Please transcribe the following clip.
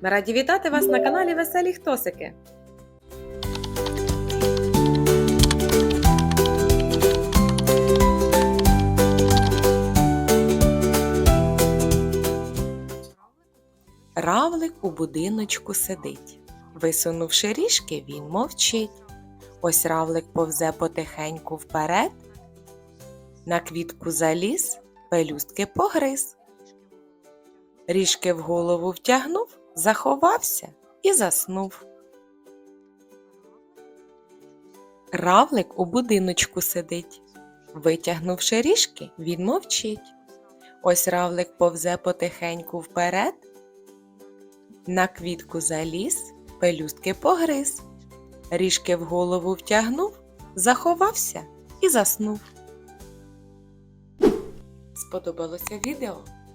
Ми раді вітати вас на каналі Веселі Хтосики. Равлик у будиночку сидить. Висунувши ріжки, він мовчить. Ось равлик повзе потихеньку вперед. На квітку заліз, пелюстки погриз. Ріжки в голову втягнув, заховався і заснув. Равлик у будиночку сидить. Витягнувши ріжки, він мовчить. Ось равлик повзе потихеньку вперед. На квітку заліз, пелюстки погриз. Ріжки в голову втягнув, заховався і заснув. Сподобалося відео?